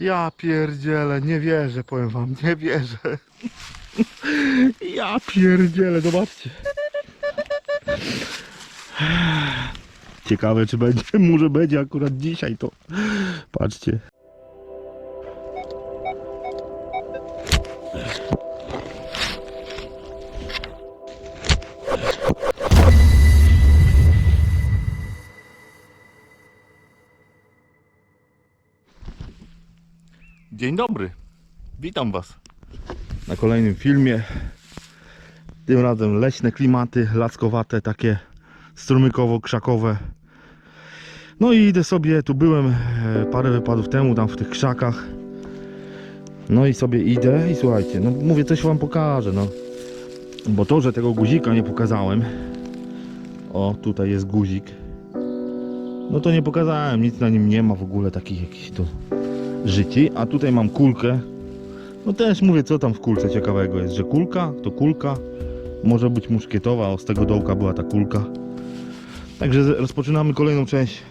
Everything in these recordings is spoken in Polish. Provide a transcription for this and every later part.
Ja pierdzielę, nie wierzę, powiem wam, nie wierzę. Ja pierdzielę, zobaczcie. Ciekawe, czy będzie, może będzie akurat dzisiaj to. Patrzcie. Dzień dobry. Witam Was na kolejnym filmie. Tym razem leśne klimaty, laskowate, takie strumykowo-krzakowe. No i idę sobie, tu byłem e, parę wypadów temu, tam w tych krzakach. No i sobie idę i słuchajcie, no mówię, coś Wam pokażę, no. Bo to, że tego guzika nie pokazałem, o, tutaj jest guzik, no to nie pokazałem, nic na nim nie ma w ogóle takich jakichś tu życi, a tutaj mam kulkę. No też mówię, co tam w kulce ciekawego jest, że kulka to kulka, może być muszkietowa, o z tego dołka była ta kulka. Także rozpoczynamy kolejną część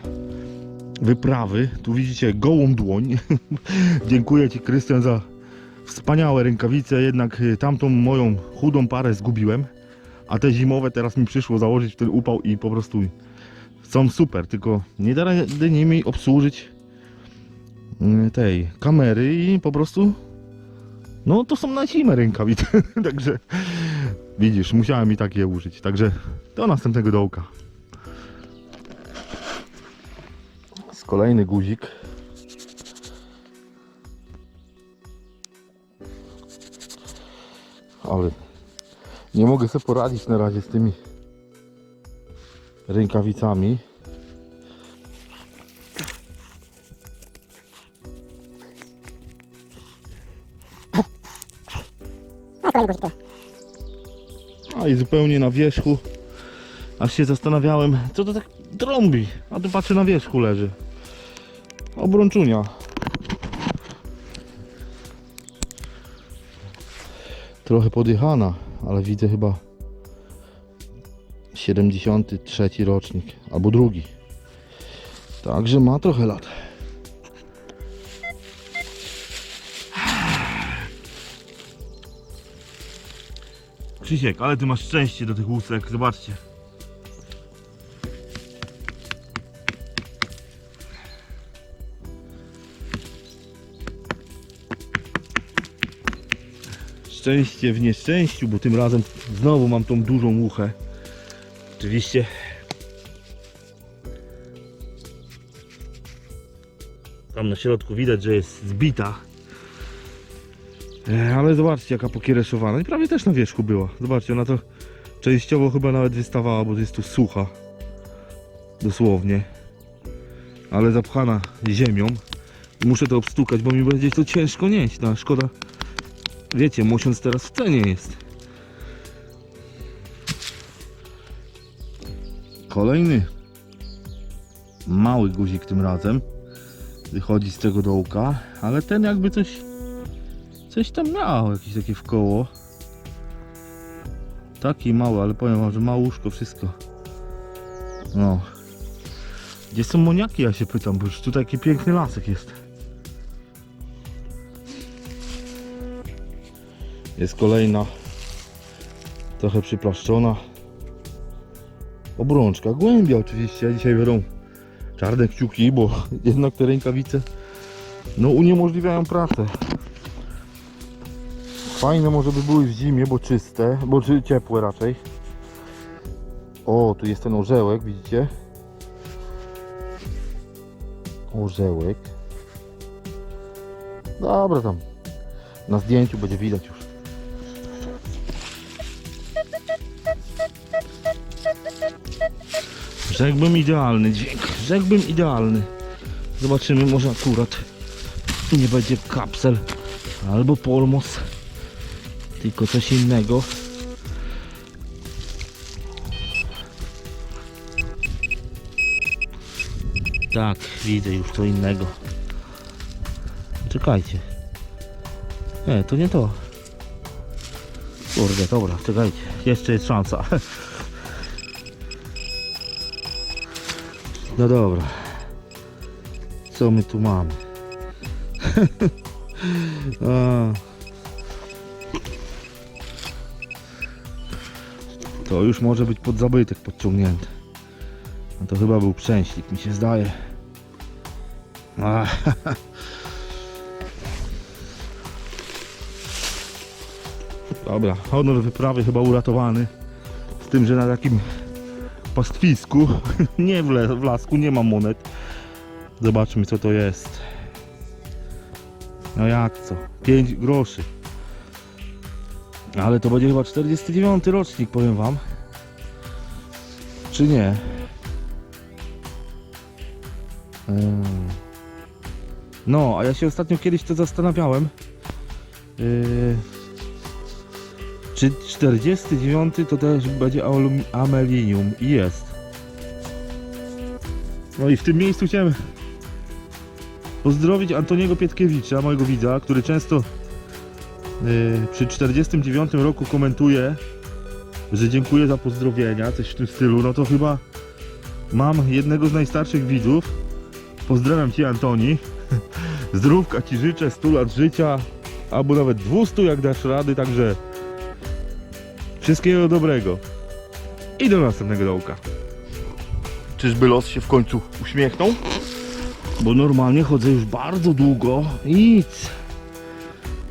wyprawy. Tu widzicie gołą dłoń. Dziękuję Ci Krystian za wspaniałe rękawice, jednak y, tamtą moją chudą parę zgubiłem, a te zimowe teraz mi przyszło założyć w ten upał i po prostu są super, tylko nie da rady nimi obsłużyć tej kamery i po prostu no to są na zimę rękawice, także widzisz, musiałem i takie użyć, także do następnego dołka. Z kolejny guzik. Ale nie mogę sobie poradzić na razie z tymi rękawicami. A i zupełnie na wierzchu. Aż się zastanawiałem, co to tak trąbi. A tu patrzę na wierzchu leży. Obrączunia. Trochę podjechana, ale widzę chyba 73 rocznik, albo drugi. Także ma trochę lat. Krzysiek, ale ty masz szczęście do tych łusek, zobaczcie. Szczęście w nieszczęściu, bo tym razem znowu mam tą dużą muchę. Oczywiście. Tam na środku widać, że jest zbita. E, Ale zobaczcie jaka pokiereszowana. I prawie też na wierzchu była. Zobaczcie, ona to częściowo chyba nawet wystawała, bo jest tu sucha. Dosłownie. Ale zapchana ziemią. Muszę to obstukać, bo mi będzie to ciężko nieść. No, szkoda. Wiecie, mosiąc teraz w cenie jest. Kolejny mały guzik tym razem. Wychodzi z tego dołka, ale ten jakby coś Coś tam miał, jakieś takie w koło. Taki mały, ale powiem wam, że małuszko wszystko. No. Gdzie są moniaki, ja się pytam, bo już tutaj taki piękny lasek jest. Jest kolejna. Trochę przyplaszczona. Obrączka, głębia oczywiście. Ja dzisiaj biorą czarne kciuki, bo jednak te rękawice no uniemożliwiają pracę. Fajne może by były w zimie, bo czyste, bo ciepłe raczej. O, tu jest ten orzełek, widzicie? Orzełek. Dobra tam. Na zdjęciu będzie widać już. Rzekłbym idealny dźwięk. Rzekłbym idealny. Zobaczymy, może akurat nie będzie kapsel albo polmos tylko coś innego. Tak, widzę już co innego. Czekajcie. Nie, to nie to. Kurde, dobra, czekajcie. Jeszcze jest szansa. No dobra. Co my tu mamy? A. To już może być pod zabytek podciągnięte. No to chyba był przęślik, mi się zdaje. A. Dobra, honor wyprawy chyba uratowany. Z tym, że na takim pastwisku, nie w, w lasku, nie ma monet. Zobaczmy co to jest. No jak co? 5 groszy. Ale to będzie chyba 49 rocznik, powiem wam. Czy nie? No, a ja się ostatnio kiedyś to zastanawiałem. Yy, czy 49 to też będzie amelinium? I jest. No i w tym miejscu chciałem pozdrowić Antoniego Pietkiewicza, mojego widza, który często przy 49 roku komentuje, że dziękuję za pozdrowienia, coś w tym stylu. No to chyba mam jednego z najstarszych widzów. Pozdrawiam Cię Antoni. Zdrówka Ci życzę, 100 lat życia, albo nawet 200 jak dasz rady, także wszystkiego dobrego. I do następnego dołka. Czyżby los się w końcu uśmiechnął? Bo normalnie chodzę już bardzo długo. Nic.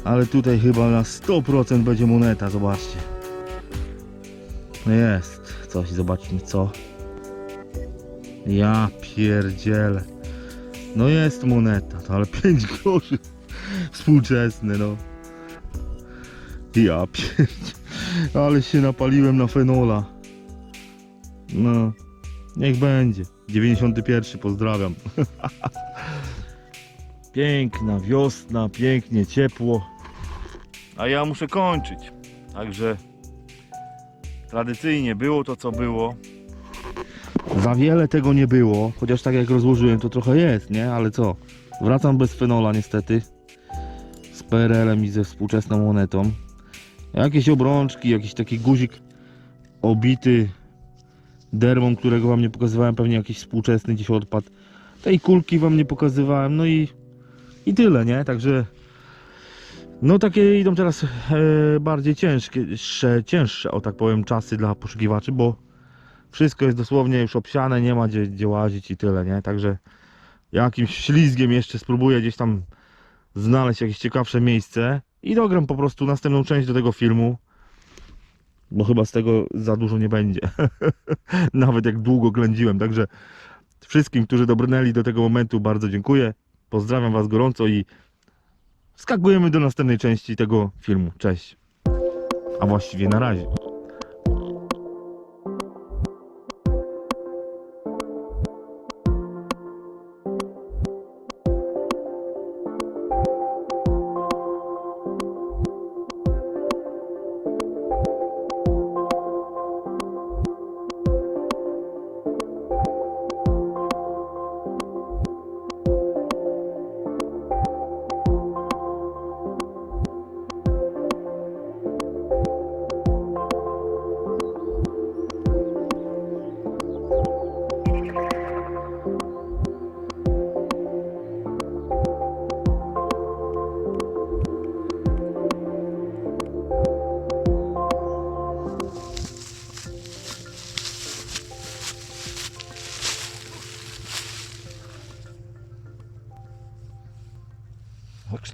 Ale tutaj chyba na 100% będzie moneta, zobaczcie. No Jest coś, zobaczmy co. Ja pierdzielę. No jest moneta, to ale 5 groszy. Współczesne, no. Ja pierdzielę. Ale się napaliłem na fenola. No, niech będzie. 91 pozdrawiam. Piękna wiosna, pięknie ciepło. A ja muszę kończyć. Także tradycyjnie było to co było. Za wiele tego nie było, chociaż tak jak rozłożyłem to trochę jest, nie? Ale co? Wracam bez fenola niestety. Z PRL-em i ze współczesną monetą. Jakieś obrączki, jakiś taki guzik obity dermą, którego wam nie pokazywałem, pewnie jakiś współczesny gdzieś odpadł. Tej kulki wam nie pokazywałem, no i, i tyle, nie? Także no takie idą teraz e, bardziej ciężkie, sze- cięższe, o tak powiem, czasy dla poszukiwaczy, bo wszystko jest dosłownie już obsiane, nie ma gdzie, gdzie łazić i tyle, nie? Także jakimś ślizgiem jeszcze spróbuję gdzieś tam znaleźć jakieś ciekawsze miejsce i dogram po prostu następną część do tego filmu. Bo chyba z tego za dużo nie będzie. Nawet jak długo ględziłem. Także wszystkim, którzy dobrnęli do tego momentu, bardzo dziękuję. Pozdrawiam Was gorąco i skakujemy do następnej części tego filmu. Cześć. A właściwie na razie.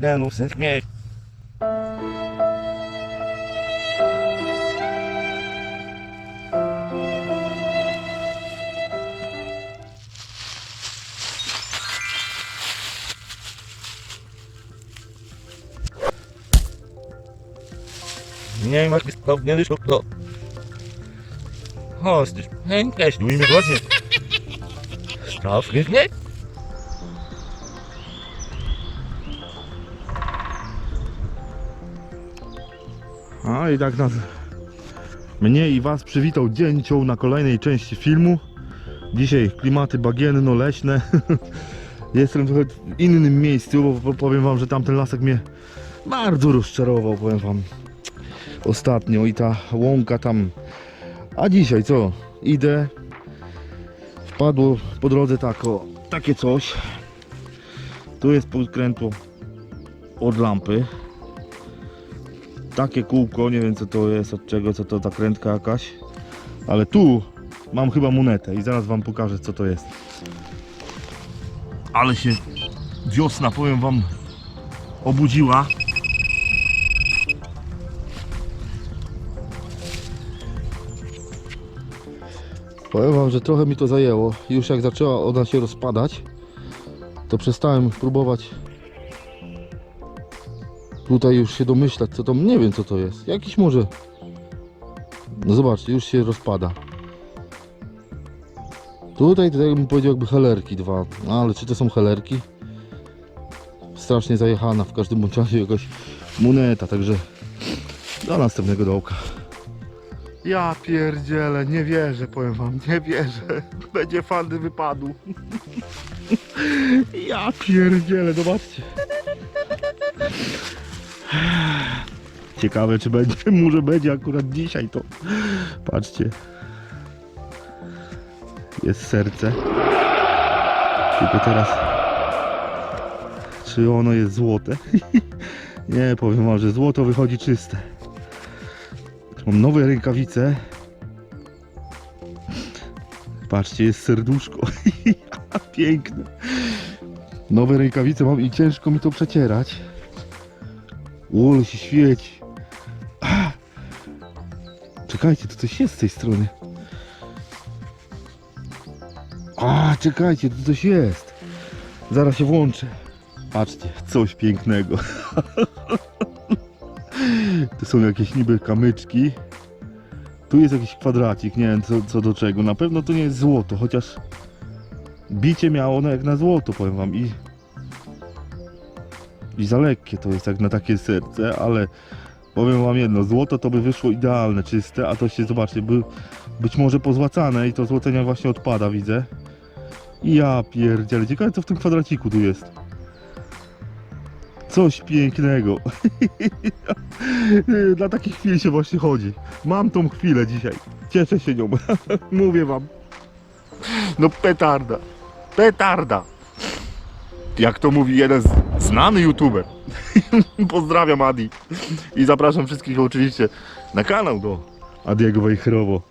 Ocznęnu sermie. Nie masz nie wyszło to. Hosty, hękaś, tu imię właśnie. Straf, nie? A i tak nas mnie i was przywitał dzień cioł na kolejnej części filmu. Dzisiaj klimaty bagienno-leśne. Jestem trochę w innym miejscu, bo powiem wam, że tamten lasek mnie bardzo rozczarował, powiem wam. Ostatnio i ta łąka tam. A dzisiaj co? Idę. Wpadło po drodze tako, takie coś. Tu jest podkrętło od lampy. Takie kółko, nie wiem co to jest, od czego, co to zakrętka jakaś. Ale tu mam chyba monetę i zaraz wam pokażę co to jest. Ale się wiosna, powiem wam, obudziła. Powiem wam, że trochę mi to zajęło. Już jak zaczęła ona się rozpadać, to przestałem próbować tutaj już się domyślać, co to, nie wiem co to jest. Jakiś może, no zobaczcie, już się rozpada. Tutaj, tutaj bym powiedział jakby helerki dwa, no, ale czy to są helerki? Strasznie zajechana, w każdym bądź razie jakaś moneta, także do następnego dołka. Ja pierdzielę, nie wierzę, powiem wam, nie wierzę. Będzie fandy wypadł. Ja pierdzielę, zobaczcie. Ciekawe, czy będzie, może będzie akurat dzisiaj to. Patrzcie. Jest serce. Tylko teraz. Czy ono jest złote? Nie, powiem wam, że złoto wychodzi czyste. Mam nowe rękawice. Patrzcie, jest serduszko. Piękne. Nowe rękawice mam i ciężko mi to przecierać. Ło, się świeci. Czekajcie, tu coś jest z tej strony. A, czekajcie, tu coś jest. Zaraz się włączę. Patrzcie, coś pięknego. To są jakieś niby kamyczki. Tu jest jakiś kwadracik, nie wiem co, co do czego. Na pewno to nie jest złoto, chociaż bicie miało ono jak na złoto, powiem wam. I, I za lekkie to jest jak na takie serce, ale powiem wam jedno, złoto to by wyszło idealne, czyste, a to się, zobaczcie, by być może pozłacane i to złocenia właśnie odpada, widzę. Ja pierdzielę, ciekawe co w tym kwadraciku tu jest. Coś pięknego. Dla takich chwil się właśnie chodzi. Mam tą chwilę dzisiaj. Cieszę się nią. Mówię wam. No petarda. Petarda. Jak to mówi jeden z- znany youtuber. Pozdrawiam Adi. I zapraszam wszystkich oczywiście na kanał do Adiego Wejherowo.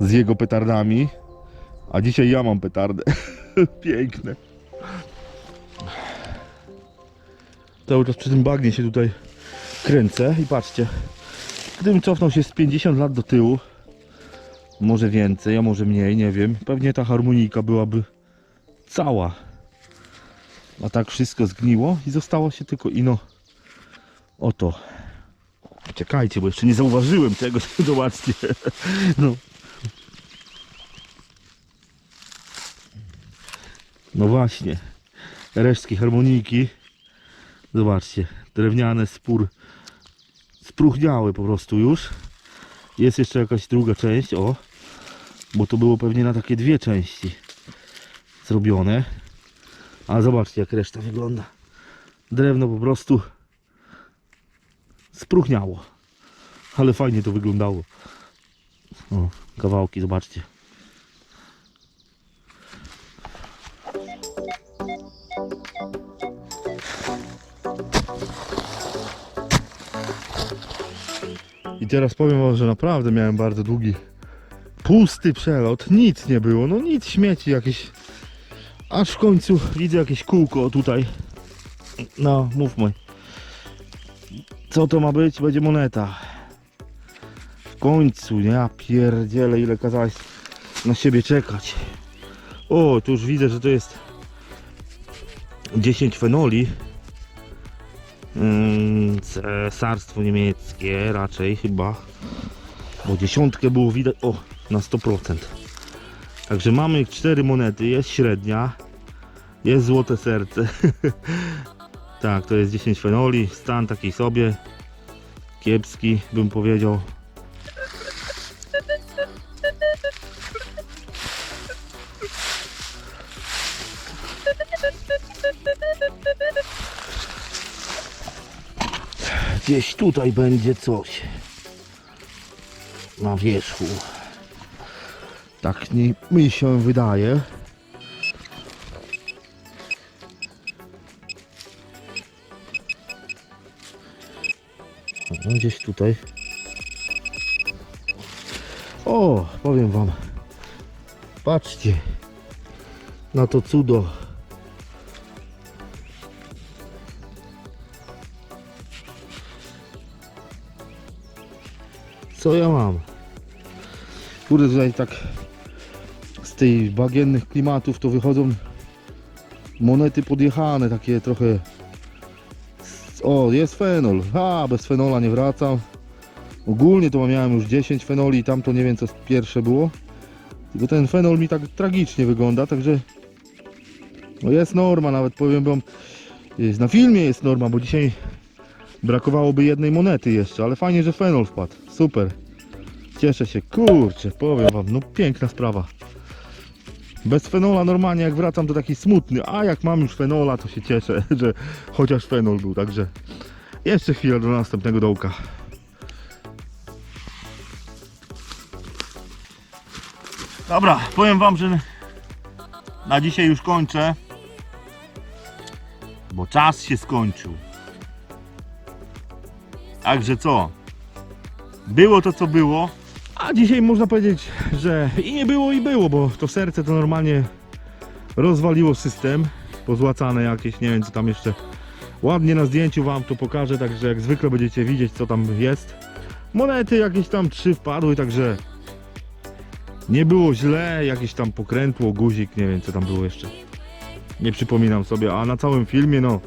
Z jego petardami. A dzisiaj ja mam petardę. Piękne. Cały czas przy tym bagnie się tutaj kręcę i patrzcie. Gdybym cofnął się z 50 lat do tyłu, może więcej, a może mniej, nie wiem. Pewnie ta harmonika byłaby cała. A tak wszystko zgniło i zostało się tylko ino. Oto. Czekajcie, bo jeszcze nie zauważyłem tego. Zobaczcie. No. No właśnie. Resztki harmoniki. Zobaczcie, drewniane spór spróchniały po prostu już. Jest jeszcze jakaś druga część, o. Bo to było pewnie na takie dwie części zrobione. Ale zobaczcie jak reszta wygląda. Drewno po prostu spróchniało. Ale fajnie to wyglądało. O, kawałki, zobaczcie. I teraz powiem wam, że naprawdę miałem bardzo długi, pusty przelot. Nic nie było, no nic, śmieci jakieś. Aż w końcu widzę jakieś kółko tutaj. No, mówmy. Co to ma być? Będzie moneta. W końcu? Ja pierdzielę, ile kazałeś na siebie czekać. O, tu już widzę, że to jest 10 fenoli. Mm, Cesarstwo niemieckie raczej chyba. Bo dziesiątkę było widać. O, na 100%. Także mamy cztery monety. Jest średnia. Jest złote serce. tak, to jest 10 fenoli. Stan taki sobie. Kiepski bym powiedział. Gdzieś tutaj będzie coś na wierzchu. Tak nie, mi się wydaje. No, gdzieś tutaj. O, powiem wam. Patrzcie na to cudo. Co ja mam? Kurde, tutaj tak tej bagiennych klimatów to wychodzą monety podjechane, takie trochę o, jest fenol. A, bez fenola nie wracam. Ogólnie to miałem już 10 fenoli, tam to nie wiem co pierwsze było. Tylko ten fenol mi tak tragicznie wygląda, także no jest norma, nawet powiem wam, na filmie jest norma, bo dzisiaj brakowałoby jednej monety jeszcze, ale fajnie, że fenol wpadł. Super. Cieszę się, kurczę, powiem wam, no piękna sprawa. Bez fenola normalnie jak wracam to taki smutny, a jak mam już fenola to się cieszę, że chociaż fenol był, także jeszcze chwilę do następnego dołka. Dobra, powiem wam, że na dzisiaj już kończę, bo czas się skończył. Także co? Było to co było, a dzisiaj można powiedzieć, że i nie było i było, bo to serce to normalnie rozwaliło system. Pozłacane jakieś, nie wiem co tam jeszcze. Ładnie na zdjęciu wam to pokażę, także jak zwykle będziecie widzieć co tam jest. Monety jakieś tam trzy wpadły, także nie było źle, jakieś tam pokrętło, guzik, nie wiem co tam było jeszcze. Nie przypominam sobie, a na całym filmie no.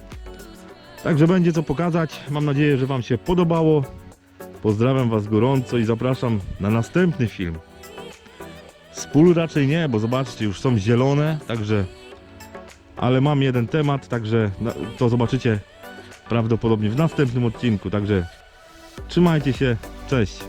Także będzie co pokazać. Mam nadzieję, że wam się podobało. Pozdrawiam Was gorąco i zapraszam na następny film. Z raczej nie, bo zobaczcie, już są zielone, także. Ale mam jeden temat, także to zobaczycie prawdopodobnie w następnym odcinku. Także trzymajcie się, cześć.